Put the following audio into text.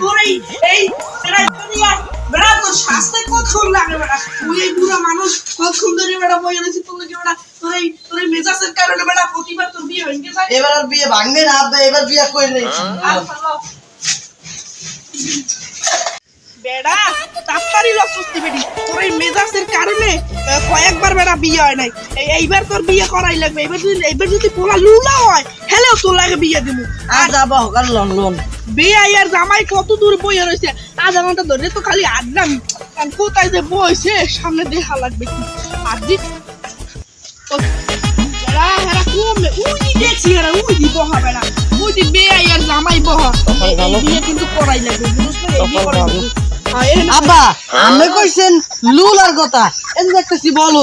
তোর এই এই বেড়া তোর শাস্তে কত সুন্দর লাগে বেড়া তুই এই বুড়া মানুষ কত সুন্দরী বেড়া বই এনেছি তোর লাগে বেড়া তোর এই তোর এই মেজাজের কারণে বেড়া প্রতিবার তোর বিয়ে হয়ে গেছে এবার আর বিয়ে ভাঙবে না, আব্বা, এবার বিয়ে করে নেই বেড়া, তাড়াতাড়ি লসস্তি বেটি। তোর এই মেজাজের কারণে কয়েকবার বেড়া বিয়ে হয় নাই। এই- এইবার তোর বিয়ে করাই লাগবে। এবার যদি এইবার যদি পোলা লুলা হয় হ্যালো তোর লাগে বিয়ে দিব আর যাব হোকার লন লন। বিয়ে আর জামাই কত দূর বইয়ে রয়েছে আধা ঘণ্টা ধরে তো খালি আড্ডাম। আর কোথায় যে বইছে সামনে দেখা লাগবে কি? আড্ডি ও, বেড়া, হেরা কমবে। উই দি দেখছি হেরা, উই দি বহা বেড়া। উই দি বিয়ে আর জামাই বহা। বিয়ে কিন্তু করাই লাগবে, বুঝছ আব্বা আমি কইছেন লুলার কথা। এন দেখতেছি বলো